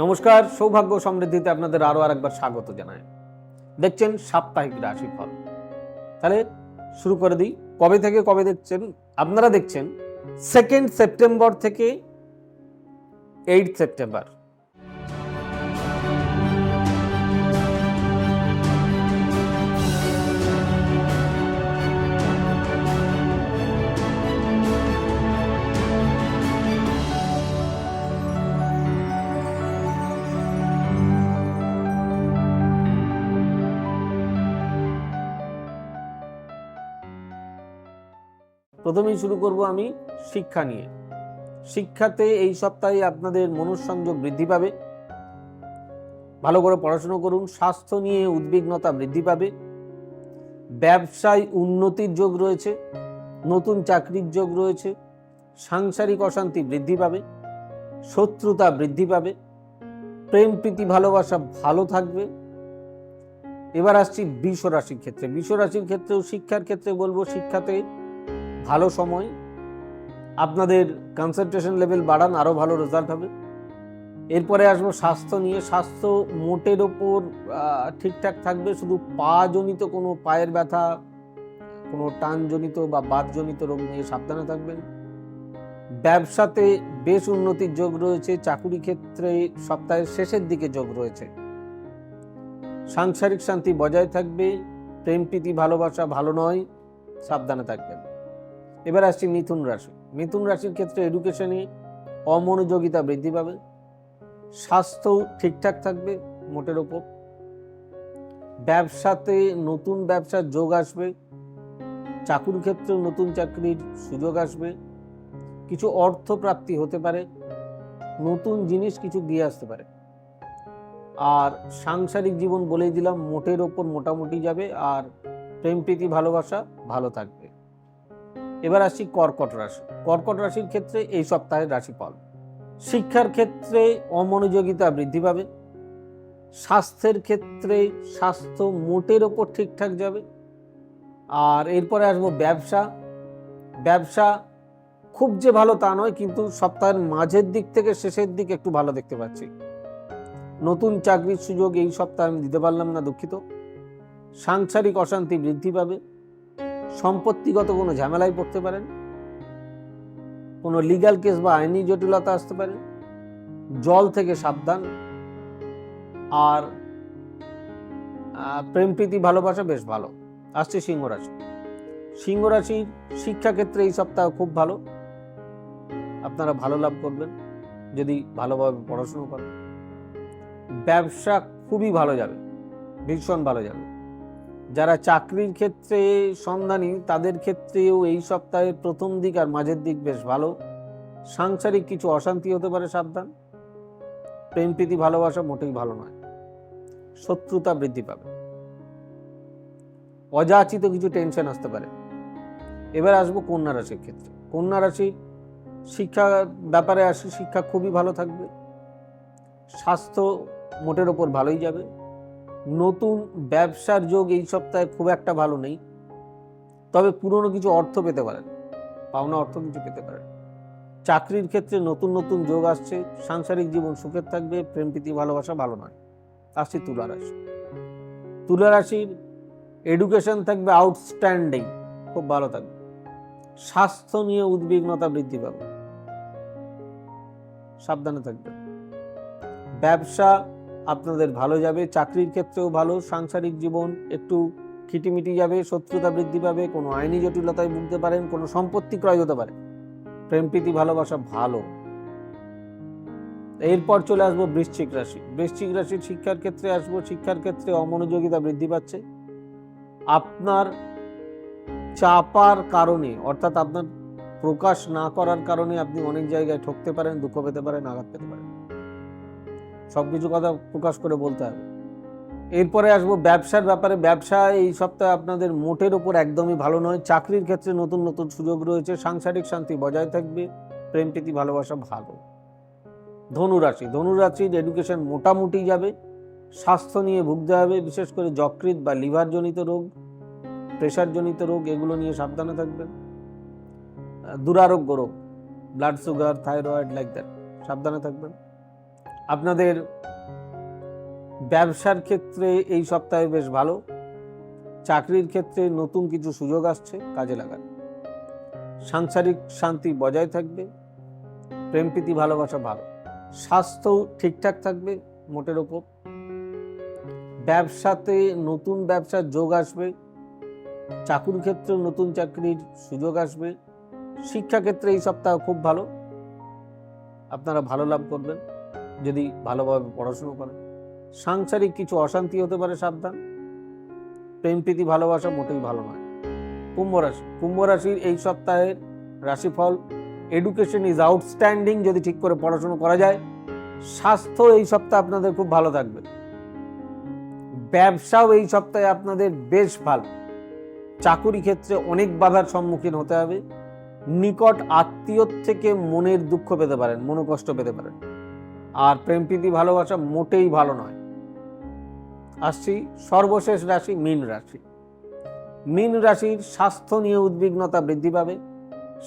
নমস্কার, সৌভাগ্য সমৃদ্ধিতে আপনাদের আরও আরেকবার স্বাগত জানাই। দেখছেন সাপ্তাহিক রাশিফল। তাহলে শুরু করে দিই। কবে থেকে কবে দেখছেন? আপনারা দেখছেন সেকেন্ড সেপ্টেম্বর থেকে এইট সেপ্টেম্বর প্রথমেই শুরু করব আমি শিক্ষা নিয়ে। শিক্ষাতে এই সপ্তাহে আপনাদের মনঃসংযোগ বৃদ্ধি পাবে। ভালো করে পড়াশুনো করুন, স্বাস্থ্য নিয়ে উদ্বিগ্নতা বৃদ্ধি পাবে। ব্যবসায় উন্নতির যোগ রয়েছে, নতুন চাকরির যোগ রয়েছে, সাংসারিক অশান্তি বৃদ্ধি পাবে, শত্রুতা বৃদ্ধি পাবে, প্রেম, প্রীতি, ভালোবাসা ভালো থাকবে। এবার আসছি বিষ রাশির ক্ষেত্রে। বিষ রাশির ক্ষেত্রেও শিক্ষার ক্ষেত্রে বলব, শিক্ষাতে ভালো সময়, আপনাদের কনসেন্ট্রেশন লেভেল বাড়ান আরও ভালো রেজাল্ট হবে। এরপরে আসব স্বাস্থ্য নিয়ে। স্বাস্থ্য মোটের ওপর ঠিকঠাক থাকবে, শুধু পা জনিত কোনো পায়ের ব্যথা, কোনো টানজনিত বা বাতজনিত রোগ নিয়ে সাবধানে থাকবেন। ব্যবসাতে বেশ উন্নতির যোগ রয়েছে, চাকুরি ক্ষেত্রে সপ্তাহের শেষের দিকে যোগ রয়েছে। সাংসারিক শান্তি বজায় থাকবে প্রেম প্রীতি ভালোবাসা ভালো নয়, সাবধানে থাকবেন। এবার আসছি মিথুন রাশি। মিথুন রাশির ক্ষেত্রে এডুকেশনে অমনোযোগিতা বৃদ্ধি পাবে। স্বাস্থ্য ঠিকঠাক থাকবে মোটের ওপর। ব্যবসাতে নতুন ব্যবসার যোগ আসবে। চাকুর ক্ষেত্রে নতুন চাকরির সুযোগ আসবে। কিছু অর্থ প্রাপ্তি হতে পারে। নতুন জিনিস কিছু দিয়ে আসতে পারে। আর সাংসারিক জীবন বলেই দিলাম, মোটের ওপর মোটামুটি যাবে। আর প্রেম প্রীতি ভালোবাসা ভালো থাকবে। এবার আসছি কর্কট রাশি। কর্কট রাশির ক্ষেত্রে এই সপ্তাহের রাশিফল। শিক্ষার ক্ষেত্রে অমনোযোগিতা বৃদ্ধি পাবে। স্বাস্থ্যের ক্ষেত্রে স্বাস্থ্য মোটের ওপর ঠিকঠাক যাবে। আর এরপরে আসব ব্যবসা। ব্যবসা খুব যে ভালো তা নয়, কিন্তু সপ্তাহের মাঝের দিক থেকে শেষের দিক একটু ভালো দেখতে পাচ্ছি। নতুন চাকরির সুযোগ এই সপ্তাহে আমি দিতে পারলাম না, দুঃখিত। সাংসারিক অশান্তি বৃদ্ধি পাবে। সম্পত্তিগত কোনো ঝামেলায় পড়তে পারেন? কোনো লিগ্যাল কেস বা আইনি জটিলতা আসতে পারে? জল থেকে সাবধান? আর প্রেম, প্রীতি, ভালোবাসা বেশ ভালো। আসছে সিংহ রাশি সিংহ শিক্ষাক্ষেত্রে এই সপ্তাহ খুব ভালো। আপনারা ভালো লাভ করবেন, যদি ভালোভাবে পড়াশুনো করেন। ব্যবসা খুবই ভালো যাবে, ভীষণ ভালো যাবে। যারা চাকরির ক্ষেত্রে সন্ধানী, তাদের ক্ষেত্রেও এই সপ্তাহের প্রথম দিক আর মাঝের দিক বেশ ভালো। সাংসারিক কিছু অশান্তি হতে পারে সাবধান। প্রেম, প্রীতি, ভালোবাসা মোটেই ভালো নয়। শত্রুতা বৃদ্ধি পাবে। অযাচিত কিছু টেনশন আসতে পারে। এবার আসব কন্যা রাশির ক্ষেত্রে। কন্যা রাশি শিক্ষা ব্যাপারে আসি, শিক্ষা খুবই ভালো থাকবে। স্বাস্থ্য মোটের ওপর ভালোই যাবে। নতুন ব্যবসার যোগ এই সপ্তাহে খুব একটা ভালো নেই। তবে পুরনো কিছু অর্থ পেতে পারেন, পাওনা অর্থ কিছু পেতে পারেন। চাকরির ক্ষেত্রে নতুন নতুন যোগ আসছে, সাংসারিক জীবন সুখের থাকবে, প্রেম, প্রীতি, ভালোবাসা ভালো নয়। আসছে তুলা রাশি। তুলা রাশির এডুকেশন থাকবে আউটস্ট্যান্ডিং খুব ভালো থাকবে। স্বাস্থ্য নিয়ে উদ্বিগ্নতা বৃদ্ধি পাবে। সাবধানে থাকবে ব্যবসা আপনাদের ভালো যাবে, চাকরির ক্ষেত্রেও ভালো, সাংসারিক জীবন একটু খিটিমিটি যাবে, শত্রুতা বৃদ্ধি পাবে, কোনো আইনি জটিলতায় ভুগতে পারেন, কোনো সম্পত্তি ক্রয় হতে পারে। প্রেম, প্রীতি, ভালোবাসা ভালো। এরপর চলে আসব বৃশ্চিক রাশি। বৃশ্চিক রাশির শিক্ষার ক্ষেত্রে আসব, শিক্ষার ক্ষেত্রে অমনোযোগিতা বৃদ্ধি পাচ্ছে। আপনার চাপার কারণে, অর্থাৎ আপনার প্রকাশ না করার কারণে আপনি অনেক জায়গায় ঠকতে পারেন, দুঃখ পেতে পারেন, আঘাত পেতে পারেন। সবকিছু কথা প্রকাশ করে বলতে হবে। এরপরে আসব ব্যবসার ব্যাপারে। ব্যবসা এই সপ্তাহে আপনাদের মোটের ওপর একদমই ভালো নয়। চাকরির ক্ষেত্রে নতুন নতুন সুযোগ রয়েছে। সাংসারিক শান্তি বজায় থাকবে। প্রেম, প্রীতি, ভালোবাসা ভালো। ধনুরাশি। ধনুরাশির এডুকেশন মোটামুটি যাবে। স্বাস্থ্য নিয়ে ভুগতে হবে, বিশেষ করে যকৃত বা লিভার জনিত রোগ প্রেশার জনিত রোগ, এগুলো নিয়ে সাবধানে থাকবেন। দুরারোগ্য রোগ blood sugar thyroid like that সাবধানে থাকবেন। আপনাদের ব্যবসার ক্ষেত্রে এই সপ্তাহে বেশ ভালো। চাকরির ক্ষেত্রে নতুন কিছু সুযোগ আসছে, কাজে লাগান। সাংসারিক শান্তি বজায় থাকবে, প্রেম প্রীতি, ভালোবাসা ভালো। স্বাস্থ্য ঠিকঠাক থাকবে মোটের ওপর। ব্যবসাতে নতুন ব্যবসার যোগ আসবে, চাকুর ক্ষেত্রে নতুন চাকরির সুযোগ আসবে। শিক্ষাক্ষেত্রে এই সপ্তাহ খুব ভালো। আপনারা ভালো লাভ করবেন। যদি ভালোভাবে পড়াশুনো করেন সাংসারিক কিছু অশান্তি হতে পারে, সাবধান। প্রেম, প্রীতি, ভালোবাসা মোটেই ভালো নয়। কুম্ভ রাশি, কুম্ভ রাশির এই সপ্তাহের রাশিফল এডুকেশন ইজ আউটস্ট্যান্ডিং যদি ঠিক করে পড়াশুনো করা যায়। স্বাস্থ্য এই সপ্তাহে আপনাদের খুব ভালো থাকবে। ব্যবসাও এই সপ্তাহে আপনাদের বেশ ভালো। চাকুরি ক্ষেত্রে অনেক বাধার সম্মুখীন হতে হবে। নিকট আত্মীয় থেকে মনের দুঃখ পেতে পারেন, মনোকষ্ট পেতে পারেন। আর প্রেম প্রীতি, ভালোবাসা মোটেই ভালো নয়। আসছি সর্বশেষ রাশি মীন রাশি। মীন রাশির স্বাস্থ্য নিয়ে উদ্বিগ্নতা বৃদ্ধি পাবে,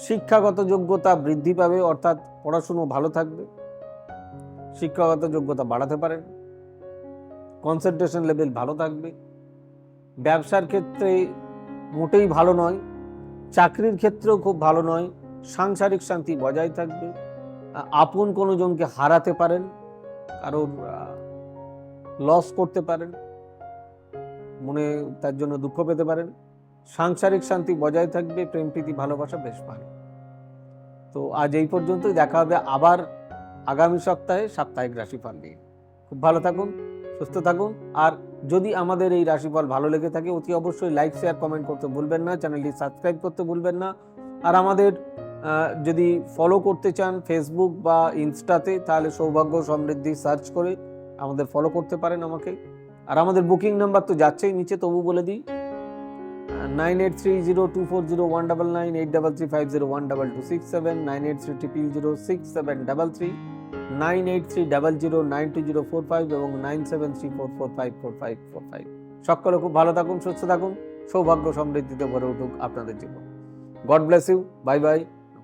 শিক্ষাগত যোগ্যতা বৃদ্ধি পাবে, অর্থাৎ পড়াশুনো ভালো থাকবে, শিক্ষাগত যোগ্যতা বাড়াতে পারেন কনসেন্ট্রেশন লেভেল ভালো থাকবে, ব্যবসার ক্ষেত্রে মোটেই ভালো নয়, চাকরির ক্ষেত্রেও খুব ভালো নয়, সাংসারিক শান্তি বজায় থাকবে আপন কোনো জনকে হারাতে পারেন, কারোর লস করতে পারেন, মনে, তার জন্য দুঃখ পেতে পারেন। সাংসারিক শান্তি বজায় থাকবে, প্রেম, প্রীতি, ভালোবাসা বেশ ভালো। তো আজ এই পর্যন্তই, দেখা হবে আবার আগামী সপ্তাহে সাপ্তাহিক রাশিফল নিয়ে। খুব ভালো থাকুন, সুস্থ থাকুন, আর যদি আমাদের এই রাশিফল ভালো লেগে থাকে, অতি অবশ্যই লাইক শেয়ার কমেন্ট করতে ভুলবেন না, চ্যানেলটি সাবস্ক্রাইব করতে ভুলবেন না। আর আমাদের যদি ফলো করতে চান ফেসবুক বা ইনস্টাতে তাহলে সৌভাগ্য সমৃদ্ধি সার্চ করে আমাদের ফলো করতে পারেন আমাকে। আর আমাদের বুকিং নাম্বার তো যাচ্ছেই নিচে, তবু বলে দিই nine eight three zero two four zero one double nine eight double three five zero one double two six seven nine eight three triple zero six seven double three nine eight three double zero nine two zero four five এবং nine seven three four four five four five four five সকলে খুব ভালো থাকুন, সুস্থ থাকুন, সৌভাগ্য সমৃদ্ধিতে ভরে উঠুক আপনাদের জীবন। God bless you bye bye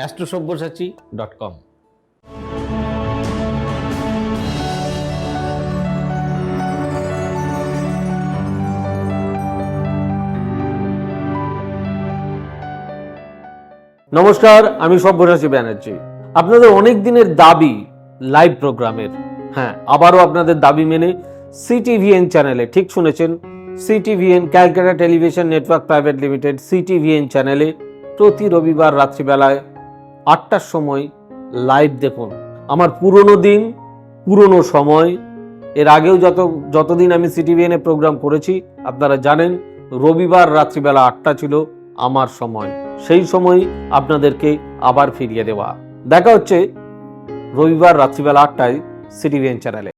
Astrosabyasachi dot com. নমস্কার, আমি সব্যসাচী ব্যানার্জি। আপনাদের অনেক দিনের দাবি লাইভ প্রোগ্রামের। হ্যাঁ আবারও আপনাদের দাবি মেনে সিটিভিএন চ্যানেলে, ঠিক শুনেছেন? CTVN Calcutta television network private limited CTVN চ্যানেলে প্রতি রবিবার রাত্রিবেলায় আটটার সময় লাইভ দেখুন। আমার পুরনো দিন, পুরনো সময়, এর আগেও যত, যতদিন আমি সিটিভিএনে প্রোগ্রাম করেছি, আপনারা জানেন, রবিবার রাত্রিবেলা আটটা ছিল আমার সময়। সেই সময় আপনাদেরকে আবার ফিরিয়ে দেওয়া। দেখা হচ্ছে রবিবার রাত্রিবেলা আটটায় সিটিভিএন চ্যানেলে